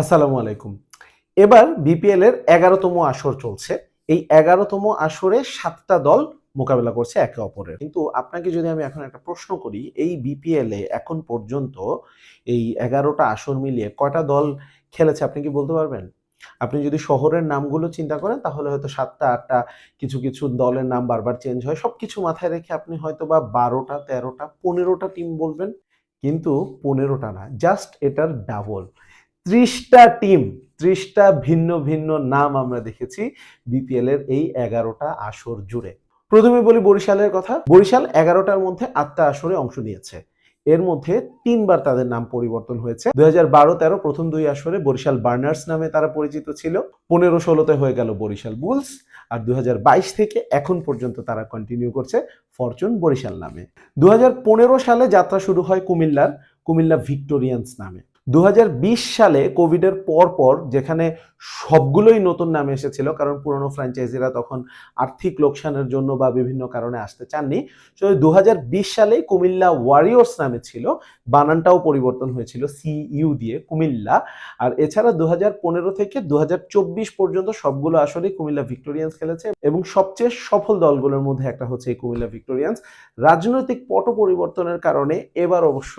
আসসালামু আলাইকুম। এবার বিপিএল এর এগারোতম আসর চলছে। এই এগারোতম আসরে সাতটা দল মোকাবেলা করছে একে অপরের। কিন্তু আপনাকে যদি আমি এখন একটা প্রশ্ন করি, এই বিপিএল এ এখন পর্যন্ত এই এগারোটা আসর মিলিয়ে কয়টা দল খেলেছে আপনি কি বলতে পারবেন? আপনি যদি শহরের নামগুলো চিন্তা করেন, তাহলে হয়তো সাতটা, আটটা কিছু কিছু দলের নাম বারবার চেঞ্জ হয়। সব কিছু মাথায় রেখে আপনি হয়তো বা বারোটা, তেরোটা, পনেরোটা টিম বলবেন। কিন্তু পনেরোটা না জাস্ট এটার ডাবল ত্রিশটা টিম ত্রিশটা ভিন্ন ভিন্ন নাম আমরা দেখেছি বিপিএল এর এই এগারোটা আসর জুড়ে। প্রথমে বলি বরিশালের কথা। বরিশাল এগারোটার মধ্যে আটটা আসরে অংশ নিয়েছে। এর মধ্যে তিনবার তাদের নাম পরিবর্তন হয়েছে। দুই হাজার বারো তেরো প্রথম দুই আসরে বরিশাল বার্নার্স নামে তারা পরিচিত ছিল। পনেরো ষোলোতে হয়ে গেল বরিশাল বুলস। আর দুই হাজার বাইশ থেকে এখন পর্যন্ত তারা কন্টিনিউ করছে ফরচুন বরিশাল নামে। দুই হাজার পনেরো সালে যাত্রা শুরু হয় কুমিল্লার, কুমিল্লা ভিক্টোরিয়ান্স নামে। দু হাজার বিশ সালে কোভিডের পর পর যেখানে সবগুলোই নতুন নামে এসেছিল, কারণ পুরনো ফ্র্যাঞ্চাইজিরা তখন আর্থিক লোকসানের জন্য বা বিভিন্ন কারণে আসতে চাননি। তো দু সালে কুমিল্লা ওয়ারিয়র্স নামে ছিল। বানানটাও পরিবর্তন হয়েছিল সিইউ দিয়ে, কুমিল্লা। আর এছাড়া দু হাজার পনেরো থেকে দু হাজার চব্বিশ পর্যন্ত সবগুলো আসলে কুমিল্লা ভিক্টোরিয়ান্স খেলেছে এবং সবচেয়ে সফল দলগুলোর মধ্যে একটা হচ্ছে এই কুমিল্লা ভিক্টোরিয়ান্স রাজনৈতিক পট পরিবর্তনের কারণে এবার অবশ্য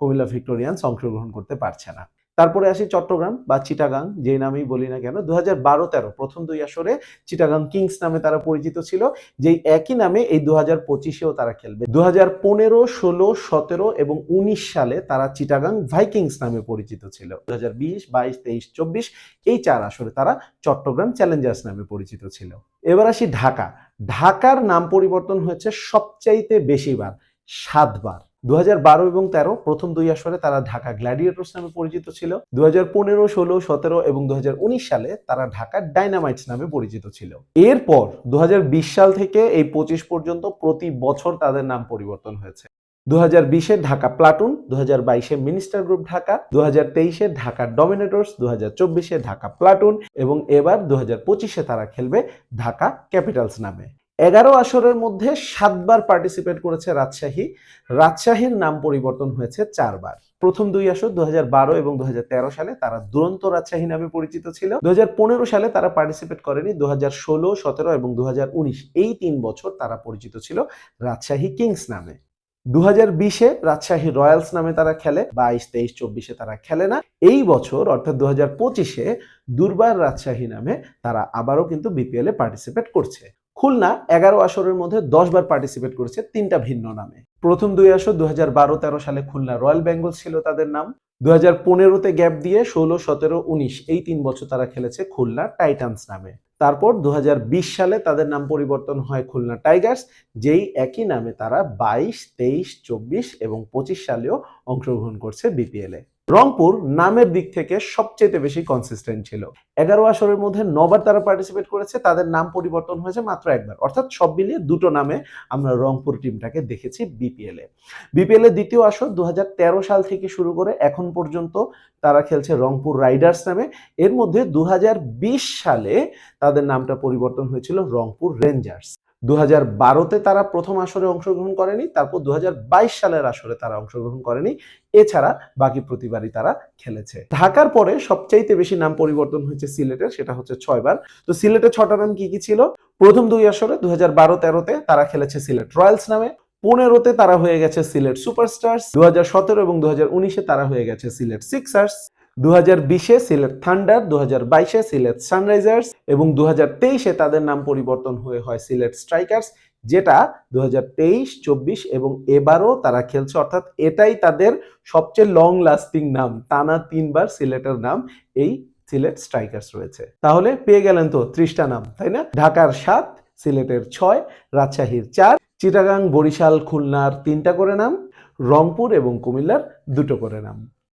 কুমিল্লা ভিক্টোরিয়ান্স অংশগ্রহণ করতে পারছে না। তারপরে আসি চট্টগ্রাম বা চিটাগাং যে নামেই বলি না কেন দু হাজার বারো তেরো প্রথম দুই আসরে চিটাগাং কিংস নামে তারা পরিচিত ছিল, যেই একই নামে এই দু হাজার পঁচিশেও তারা খেলবে। দু হাজার পনেরো, ষোলো, সতেরো এবং উনিশ সালে তারা চিটাগাং ভাইকিংস নামে পরিচিত ছিল। দু হাজার বিশ, বাইশ, তেইশ, চব্বিশ এই চার আসরে তারা চট্টগ্রাম চ্যালেঞ্জার্স নামে পরিচিত ছিল। এবার আসি ঢাকা। ঢাকার নাম পরিবর্তন হয়েছে সবচাইতে বেশিবার, সাতবার। দু বারো এবং তেরো প্রথম দুই আসরে তারা ঢাকা গ্ল্যাডিয়েটর্স নামে পরিচিত ছিল। দু হাজার পনেরো, ষোলো, সতেরো এবং দুহাজার উনিশ সালে তারা ঢাকা ডাইনামাইটস নামে পরিচিত ছিল। এরপর দুহাজার বিশ সাল থেকে এই পঁচিশ পর্যন্ত প্রতি বছর তাদের নাম পরিবর্তন হয়েছে। দু হাজার বিশে ঢাকা প্লাটুন দু হাজার বাইশে মিনিস্টার গ্রুপ ঢাকা দু হাজার তেইশে ঢাকা ডমিনেটর্স দু হাজার চব্বিশে ঢাকা প্লাটুন এবং এবার দু হাজার পঁচিশে তারা খেলবে ঢাকা ক্যাপিটালস নামে। এগারো আসরের মধ্যে সাতবার পার্টিসিপেট করেছে রাজশাহী। রাজশাহীর নাম পরিবর্তন হয়েছে চারবার। প্রথম দুই আসর দু হাজার বারো এবং দুহাজার তেরো সালে তারা দুরন্ত রাজশাহী নামে পরিচিত ছিল। দুহাজার পনেরো সালে তারা পার্টিসিপেট করেনি দু হাজার ষোলো, সতেরো এবং দু হাজার উনিশ এই তিন বছর তারা পরিচিত ছিল রাজশাহী কিংস নামে। দু হাজার বিশে রাজশাহী রয়্যালস নামে তারা খেলে, বাইশ, তেইশ, চব্বিশে তারা খেলে না। এই বছর অর্থাৎ দু হাজার পঁচিশে দুর্বার রাজশাহী নামে তারা আবারও কিন্তু বিপিএল পার্টিসিপেট করছে। খুলনা এগারো আসরের মধ্যে দশ বার পার্টিসিপেট করেছে তিনটা ভিন্ন নামে। প্রথম দুই আসর দু হাজার বারো তেরো সালে খুলনা রয়্যাল বেঙ্গল ছিল তাদের নাম। দু হাজার পনেরোতে গ্যাপ দিয়ে ষোলো, সতেরো, উনিশ এই তিন বছর তারা খেলেছে খুলনা টাইটান্স নামে। তারপর দু হাজার বিশ সালে তাদের নাম পরিবর্তন হয় খুলনা টাইগার্স যেই একই নামে তারা বাইশ, তেইশ, চব্বিশ এবং পঁচিশ সালেও অংশগ্রহণ করছে বিপিএল রংপুর নামের দিক থেকে সবচেয়ে বেশি কনসিস্টেন্ট ছিল। এগারো আসরের মধ্যে নবার তারা পার্টিসিপেট করেছে, তাদের নাম পরিবর্তন হয়েছে মাত্র একবার। অর্থাৎ সব মিলিয়ে দুটো নামে আমরা রংপুর টিমটাকে দেখেছি বিপিএল এ। বিপিএল এর দ্বিতীয় আসর দু হাজার তেরো সাল থেকে শুরু করে এখন পর্যন্ত তারা খেলছে রংপুর রাইডার্স নামে। এর মধ্যে দু হাজার বিশ সালে তাদের নামটা পরিবর্তন হয়েছিল রংপুর রেঞ্জার্স। দু হাজার বারোতে তারা প্রথম আসরে অংশগ্রহণ করেনি, তারপর দুহাজার বাইশ সালের আসরে তারা অংশগ্রহণ করেনি। এছাড়া বাকি প্রতিবারই তারা খেলেছে। ঢাকার পরে সবচাইতে বেশি নাম পরিবর্তন হয়েছে সিলেটের সেটা হচ্ছে ছয়বার। তো সিলেটের ছটা নাম কি কি ছিল? প্রথম দুই আসরে দু হাজার বারো তেরোতে তারা খেলেছে সিলেট রয়্যালস নামে, পনেরোতে তারা হয়ে গেছে সিলেট সুপারস্টার্স দু হাজার সতেরো এবং দু হাজার উনিশে তারা হয়ে গেছে সিলেট সিক্সার্স। দু হাজার বিশে সিলেট থান্ডার দু হাজার বাইশে সিলেট সানরাইজার্স এবং দু হাজার তেইশে তাদের নাম পরিবর্তন হয়ে হয় সিলেট স্ট্রাইকার্স, যেটা দু হাজার তেইশ, চব্বিশ এবং এবারও তারা খেলছে। অর্থাৎ এটাই তাদের সবচেয়ে লং লাস্টিং নাম। টানা তিনবার সিলেটের নাম এই সিলেট স্ট্রাইকার্স রয়েছে। তাহলে পেয়ে গেলেন তো ত্রিশটা নাম, তাই না? ঢাকার সাত, সিলেটের ছয়, রাজশাহীর চার, চিটাগাং, বরিশাল, খুলনার তিনটা করে নাম, রংপুর এবং কুমিল্লার দুটো করে নাম।